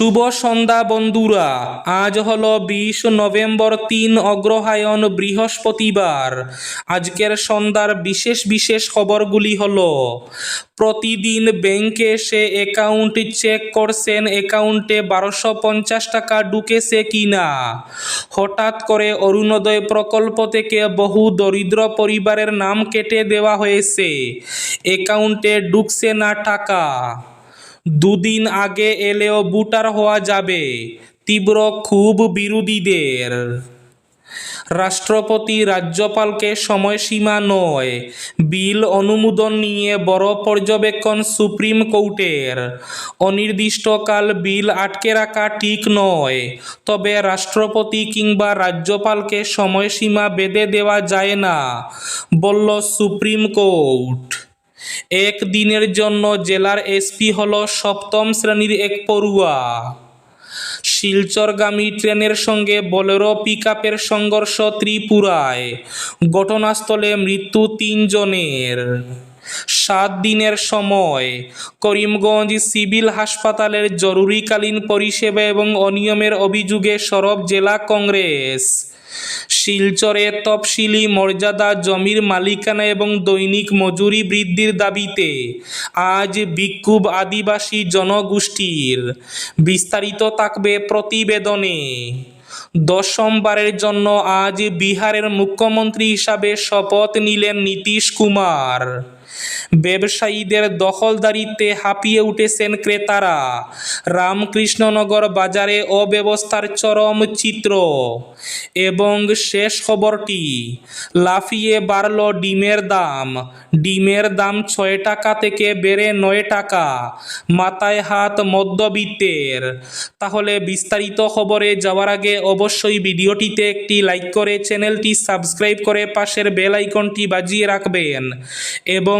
শুভ সন্ধ্যা, বন্ধুরা। আজ হল বিশ নভেম্বর, তিন অগ্রহায়ণ, বৃহস্পতিবার। আজকের সন্ধ্যার বিশেষ বিশেষ খবরগুলি হল, প্রতিদিন ব্যাংকে এসে অ্যাকাউন্ট চেক করছেন, অ্যাকাউন্টে বারোশো পঞ্চাশ টাকা ঢুকেছে কি না হঠাৎ করে অরুণোদয় প্রকল্প থেকে বহু দরিদ্র পরিবারের নাম কেটে দেওয়া হয়েছে। অ্যাকাউন্টে ঢুকছে না টাকা। দুদিন আগে এলেও বুটার হওয়া যাবে তীব্র খুব বিরোধীদের। রাষ্ট্রপতি রাজ্যপালকে সময়সীমা নয়, বিল অনুমোদন নিয়ে বড় পর্যবেক্ষণ সুপ্রিম কোর্টের। অনির্দিষ্টকাল বিল আটকে রাখা ঠিক নয়, তবে রাষ্ট্রপতি কিংবা রাজ্যপালকে সময়সীমা বেঁধে দেওয়া যায় না, বলল সুপ্রিম কোর্ট। এক দিনের জন্য জেলার এসপি হল সপ্তম শ্রেণির এক পড়ুয়া। শিলচরগামী ট্রেনের সঙ্গে বোলেরো পিকআপের সংঘর্ষ ত্রিপুরায়। ঘটনাস্থলে মৃত্যু তিনজনের। সাত দিনের সময়। করিমগঞ্জ সিভিল হাসপাতালের জরুরিকালীন পরিষেবা এবং অনিয়মের অভিযোগে সরব জেলা কংগ্রেস। শিলচরে তফসিলি মর্যাদা জমির মালিকানা এবং দৈনিক মজুরি বৃদ্ধির দাবিতে আজ বিক্ষোভ আদিবাসী জনগোষ্ঠীর। বিস্তারিত থাকবে প্রতিবেদনে। দশমবারের জন্য আজ বিহারের মুখ্যমন্ত্রী হিসাবে শপথ নিলেন নীতিশ কুমার। ব্যবসায়ীদের দখলদারিতে হাঁপিয়ে উঠেছেন ক্রেতারা। রামকৃষ্ণনগর বাজারে অব্যবস্থার চরম চিত্র। এবং শেষ খবরটি, লাফিয়ে বাড়ল ডিমের দাম। ডিমের দাম ছয় টাকা থেকে বেড়ে নয় টাকা। মাথায় হাত মধ্যবিত্তের। তাহলে বিস্তারিত খবরে যাওয়ার আগে অবশ্যই ভিডিওটিতে একটি লাইক করে চ্যানেলটি সাবস্ক্রাইব করে পাশের বেল আইকনটি বাজিয়ে রাখবেন। এবং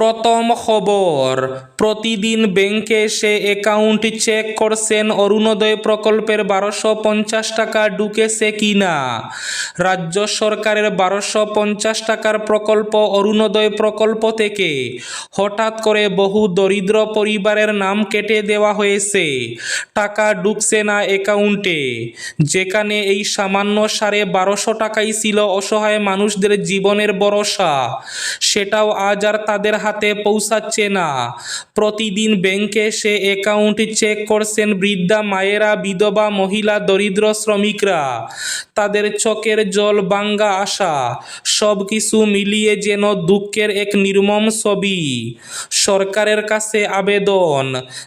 প্রথম খবর। প্রতিদিন ব্যাংকে এসে অ্যাকাউন্ট চেক করছেন অরুণোদয় প্রকল্পের বারোশো পঞ্চাশ টাকা ঢুকেছে কিনা। রাজ্য সরকারের বারোশো পঞ্চাশ টাকার প্রকল্প অরুণোদয় প্রকল্প থেকে। হঠাৎ করে বহু দরিদ্র পরিবারের নাম কেটে দেওয়া হয়েছে। টাকা ঢুকছে না অ্যাকাউন্টে যেখানে এই সামান্য সাড়ে বারোশো টাকাই ছিল অসহায় মানুষদের জীবনের ভরসা। সেটাও আজ আর তাদের হাতে পৌঁছাচ্ছে না। প্রতিদিন ব্যাংকে এসে অ্যাকাউন্ট চেক করছেন বৃদ্ধা, মায়েরা, বিধবা, মহিলা, দরিদ্র শ্রমিকরা। তাদের চোখের জল বাঙ্গা আশা সব কিছু মিলিয়ে যেন দুঃখের এক নির্মম ছবি। সরকারের কাছে আবেদন,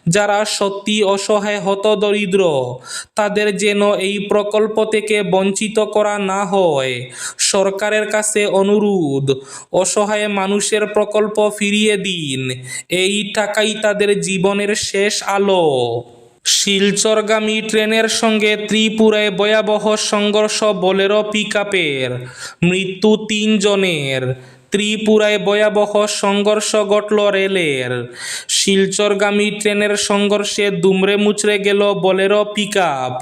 যারা সত্যি অসহায় হত দরিদ্র তাদের যেন এই প্রকল্প থেকে বঞ্চিত করা না হয়। সরকারের কাছে অনুরোধ, অসহায় মানুষের প্রকল্প ফিরিয়ে দিন। এই টাকাই তাদের জীবনের শেষ আলো। শিলচরগামী ট্রেনের সঙ্গে ত্রিপুরায় ভয়াবহ সংঘর্ষ, বোলেরো পিকআপের। মৃত্যু তিনজনের। ত্রিপুরায় ভয়াবহ সংঘর্ষ ঘটল রেলের। শিলচরগামী ট্রেনের সংঘর্ষে দুমড়ে মুচড়ে গেল বোলেরো পিকআপ।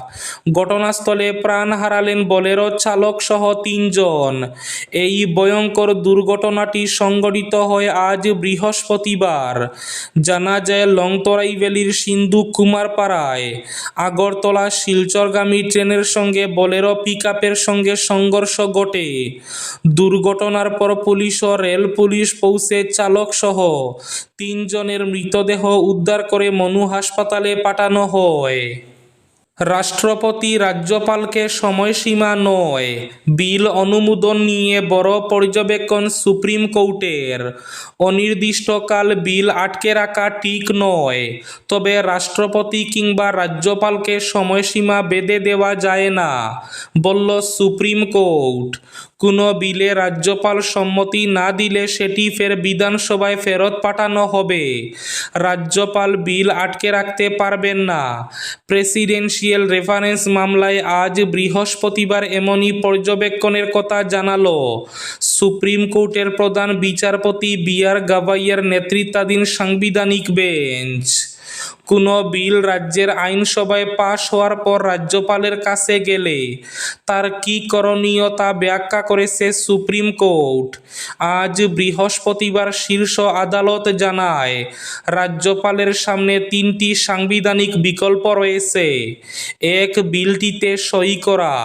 ঘটনাস্থলে প্রাণ হারালেন বলেরো চালক সহ তিনজন। এই ভয়ঙ্কর দুর্ঘটনাটি সংঘটিত হয় আজ বৃহস্পতিবার। জানা যায়, লংতরাই ভ্যালির সিন্ধু কুমারপাড়ায়। আগরতলা শিলচরগামী ট্রেনের সঙ্গে বোলেরো পিকআপের সঙ্গে সংঘর্ষ ঘটে। দুর্ঘটনার পর পুলিশ ও রেল পুলিশ পৌঁছে চালক সহ তিনজনের মৃতদেহ উদ্ধার করে মনু হাসপাতালে পাঠানো হয়। রাষ্ট্রপতি রাজ্যপালকে সময়সীমা নয়। বিল অনুমোদন নিয়ে বড় পর্যবেক্ষণ সুপ্রিম কোর্টের। অনির্দিষ্টকাল বিল আটকে রাখা ঠিক নয়। তবে রাষ্ট্রপতি কিংবা রাজ্যপালকে সময়সীমা বেঁধে দেওয়া যায় না, বলল সুপ্রিম কোর্ট। কোনো বিলে রাজ্যপাল সম্মতি না দিলে সেটি ফের বিধানসভায় ফেরত পাঠানো হবে। রাজ্যপাল বিল আটকে রাখতে পারবেন না। প্রেসিডেন্সিয়াল রেফারেন্স মামলায় আজ বৃহস্পতিবার এমনই পর্যবেক্ষণের কথা জানালো সুপ্রিম কোর্টের প্রধান বিচারপতি বি আর গাভাইয়ের নেতৃত্বাধীন সাংবিধানিক বেঞ্চ। কোনো বিল রাজ্যের আইনসভায় পাশ হওয়ার পর রাজ্যপালের কাছে গেলে তার কী করণীয় তা ব্যাখ্যা করেছে সুপ্রিম কোর্ট। আজ বৃহস্পতিবার শীর্ষ আদালত জানায়, রাজ্যপালের সামনে তিনটি সাংবিধানিক বিকল্প রয়েছে। এক, বিলটিতে সই করা।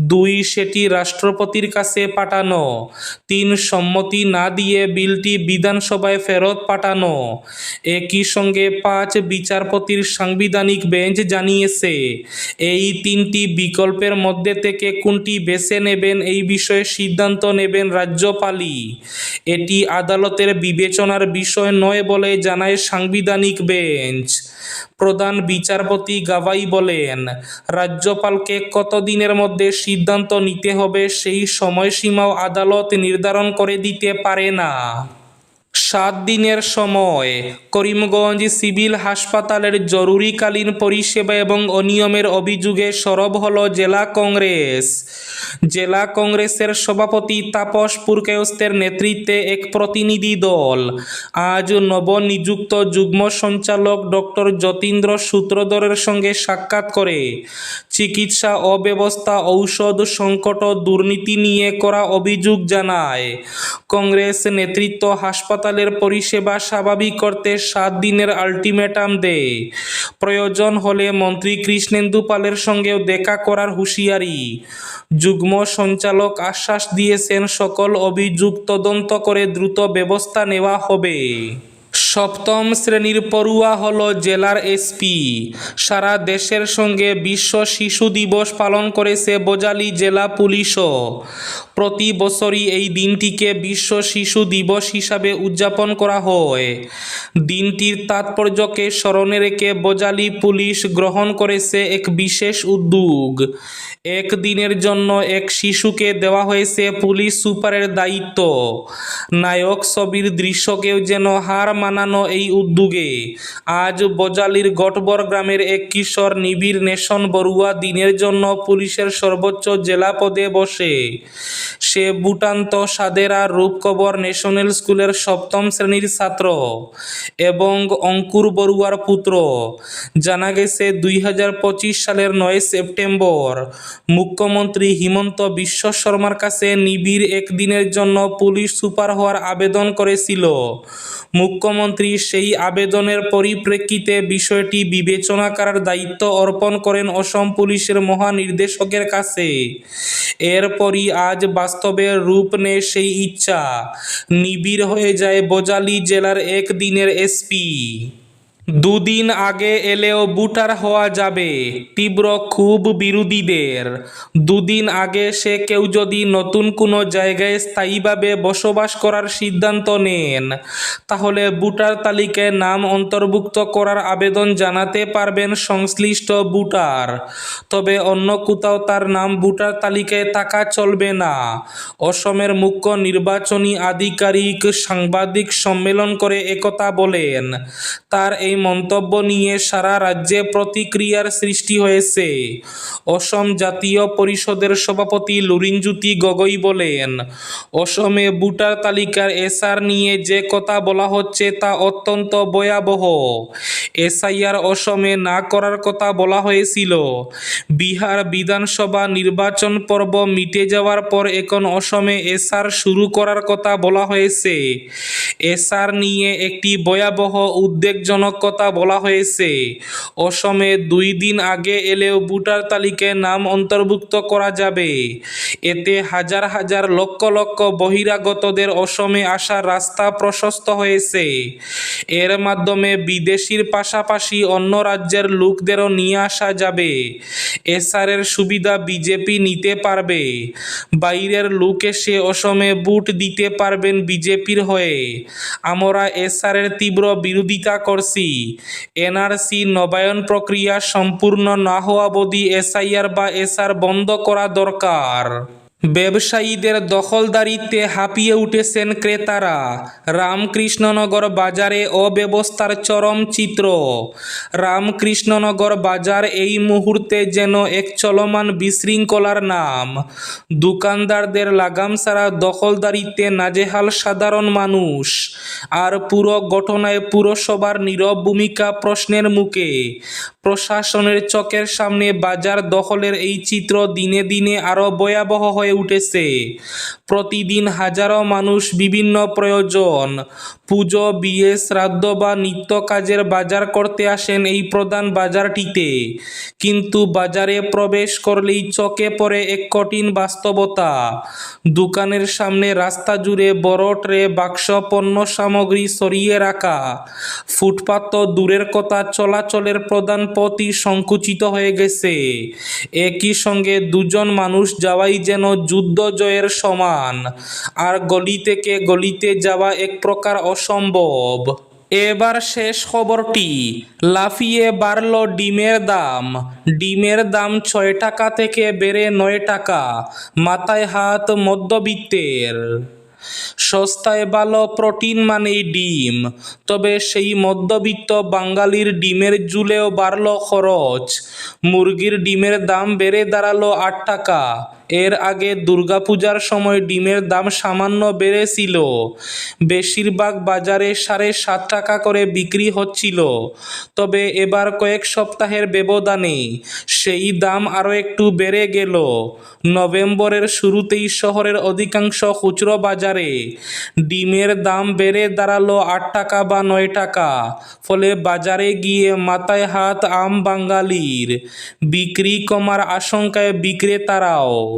দুই, সেটি রাষ্ট্রপতির কাছে পাঠানো। তিন, সম্মতি না দিয়ে বিলটি বিধানসভায় ফেরত পাঠানো। একই সঙ্গে পাঁচ বিচারপতির সাংবিধানিক বেঞ্চ জানিয়েছে। এই তিনটি বিকল্পের মধ্যে থেকে কোনটি বেছে নেবেন এই বিষয়ে সিদ্ধান্ত নেবেন রাজ্যপালই। এটি আদালতের বিবেচনার বিষয় নয় বলে জানায় সাংবিধানিক বেঞ্চ। প্রধান বিচারপতি গাভাই বলেন, রাজ্যপালকে কতদিনের মধ্যে সিদ্ধান্ত নিতে হবে সেই সময়সীমাও আদালত নির্ধারণ করে দিতে পারে না। সাত দিনের সময় করিমগঞ্জ সিভিল হাসপাতালের জরুরিকালীন পরিষেবা এবং অনিয়মের অভিযোগে সরব হল জেলা কংগ্রেস। জেলা কংগ্রেসের সভাপতি তাপস পুরকায়স্তের নেতৃত্বে এক প্রতিনিধি দল। আজ নবনিযুক্ত যুগ্ম সঞ্চালক ডক্টর যতীন্দ্র সূত্রধরের সঙ্গে সাক্ষাৎ করে। চিকিৎসা অব্যবস্থা, ঔষধ সংকট, দুর্নীতি নিয়ে করা অভিযোগ জানায়। কংগ্রেস নেতৃত্ব হাসপাতালের পরিষেবা স্বাভাবিক করতে সাত দিনের আলটিমেটাম দেয়। প্রয়োজন হলে মন্ত্রী কৃষ্ণেন্দু পালের সঙ্গেও দেখা করার হুঁশিয়ারি। যুগ্ম সঞ্চালক আশ্বাস দিয়েছেন, সকল অভিযোগ তদন্ত করে দ্রুত ব্যবস্থা নেওয়া হবে। সপ্তম শ্রেণির পড়ুয়া হল জেলার এসপি। সারা দেশের সঙ্গে বিশ্ব শিশু দিবস পালন করেছে বোজালি জেলা পুলিশও। প্রতি বছরই এই দিনটিকে বিশ্ব শিশু দিবস হিসাবে উদযাপন করা হয়। দিনটির তাৎপর্যকে স্মরণে রেখে বোজালি পুলিশ গ্রহণ করেছে এক বিশেষ উদ্যোগ। এক দিনের জন্য এক শিশুকে দেওয়া হয়েছে পুলিশ সুপারের দায়িত্ব। নায়ক ছবির দৃশ্যকেও যেন হার মানানো এই উদ্যোগে। আজ বজালির গটবর গ্রামের এক কিশোর নিবিড় নেশন বড়ুয়া দিনের জন্য পুলিশের সর্বোচ্চ জেলা পদে বসে। সে বুটান্ত সাদেরা রূপকবর ন্যাশনাল স্কুলের সপ্তম শ্রেণির ছাত্র এবং অঙ্কুর বড়ুয়ার পুত্র। জানা গেছে, দুই হাজার পঁচিশ সালের নয় সেপ্টেম্বর মুখ্যমন্ত্রী হিমন্ত বিশ্ব শর্মার কাছে নিবিড় একদিনের জন্য পুলিশ সুপার হওয়ার আবেদন করেছিল। মুখ্যমন্ত্রী সেই আবেদনের পরিপ্রেক্ষিতে বিষয়টি বিবেচনা করার দায়িত্ব অর্পণ করেন অসম পুলিশের মহানির্দেশকের কাছে। এরপরই আজ বাস্তবে রূপ নেয় সেই ইচ্ছা। নিবিড় হয়ে যায় বজালি জেলার একদিনের এসপি। দুদিন আগে এলেও বুটার হওয়া যাবে, তীব্র খুব বিরোধীদের। দুদিন আগে সে কেউ যদি নতুন কোনো জায়গায় স্থায়ীভাবে বসবাস করার সিদ্ধান্ত নেন, তাহলে বুটার তালিকায় নাম অন্তর্ভুক্ত করার আবেদন জানাতে পারবেন সংশ্লিষ্ট বুটার। তবে অন্য কোথাও তার নাম বুটার তালিকায় থাকা চলবে না। অসমের মুখ্য নির্বাচনী আধিকারিক সাংবাদিক সম্মেলন করে একথা বলেন, তার এই মন্তব্য নিয়ে সারা রাজ্যে প্রতিক্রিয়ার সৃষ্টি হয়েছে। অসম জাতীয় পরিষদের সভাপতি লুরিনজ্যোতি গগৈ বলেন, অসমে ভোটার তালিকার এসআর নিয়ে যে কথা বলা হচ্ছে তা অত্যন্ত ভয়াবহ। এসআইআর অসমে না করার কথা বলা হয়েছিল। বিহার বিধানসভা নির্বাচন পর্ব মিটে যাওয়ার পর এখন অসমে এসআর শুরু করার কথা বলা হয়েছে। এসআর নিয়ে একটি ভয়াবহ উদ্বেগজনক কথা বলা হয়েছে। অসমে দুই দিন আগে এলেও ভোটার তালিকায় নাম অন্তর্ভুক্ত করা যাবে। এতে হাজার হাজার লক্ষ লক্ষ বহিরাগতদের অসমে আসার রাস্তা প্রশস্ত হয়েছে। এর মাধ্যমে বিদেশির পাশাপাশি অন্য রাজ্যের লোকদেরও নিয়ে আসা যাবে। এসআরের সুবিধা বিজেপি নিতে পারবে। বাইরের লোক এসে অসমে ভোট দিতে পারবেন বিজেপির হয়ে। আমরা এসআরের তীব্র বিরোধিতা করছি। এনআরসি নবায়ন প্রক্রিয়া সম্পূর্ণ না হওয়া অবধি এসআইআর বা এসআর বন্ধ করা দরকার। ব্যবসায়ীদের দখলদারিত্বে হাঁপিয়ে উঠেছেন ক্রেতারা। রামকৃষ্ণনগর বাজারে অব্যবস্থার চরম চিত্র। রামকৃষ্ণনগর বাজার এই মুহূর্তে যেন এক চলমান বিশৃঙ্খলার নাম। দোকানদারদের লাগাম ছাড়া দখলদারিত্বে নাজেহাল সাধারণ মানুষ। আর পুরো ঘটনায় পুরসভার নীরব ভূমিকা প্রশ্নের মুখে। প্রশাসনের চকের সামনে বাজার দখলের এই চিত্র দিনে দিনে আরও ভয়াবহ হয়ে উঠেছে। প্রতিদিন হাজারো মানুষ বিভিন্ন প্রয়োজন। পুজো, বিয়ে, শ্রাদ্ধ বা নিত্য কাজের বাজার করতে আসেন এই প্রধান বাজারটিতে। কিন্তু বাজারে প্রবেশ করলেই চোখে পড়ে এক কঠিন বাস্তবতা। দোকানের সামনে রাস্তা জুড়ে বড় ট্রে, বাক্স, পণ্য সামগ্রী সরিয়ে রাখা। ফুটপাত তো দূরের কথা, চলাচলের প্রধান পথই সংকুচিত হয়ে গেছে। একই সঙ্গে দুজন মানুষ যাওয়াই যেন যুদ্ধ জয়ের সমান। আর গলি থেকে গলিতে যাওয়া এক প্রকার অসম্ভব। এবার শেষ খবরটি, লাফিয়ে বাড়ল ডিমের দাম। ডিমের দাম ছয় টাকা থেকে বেড়ে নয় টাকা, মাথায় হাত মধ্যবিত্তের। সস্তায় ভালো প্রোটিন মানেই ডিম, তবে সেই মধ্যবিত্ত বাঙালির ডিমের জুলেও বাড়ল খরচ। মুরগির ডিমের দাম বেড়ে দাঁড়াল আট টাকা এর আগে দুর্গাপূজার সময় ডিমের দাম সামান্য বেড়েছিল। বেশিরভাগ বাজারে সাড়ে সাত টাকা করে বিক্রি হচ্ছিল। তবে এবার কয়েক সপ্তাহের ব্যবধানে সেই দাম আরও একটু বেড়ে গেল। নভেম্বরের শুরুতেই শহরের অধিকাংশ খুচরো বাজারে ডিমের দাম বেড়ে দাঁড়াল আট টাকা বা নয় টাকা। ফলে বাজারে গিয়ে মাথায় হাত আম বাঙালির। বিক্রি কমার আশঙ্কায় বিক্রেতারাও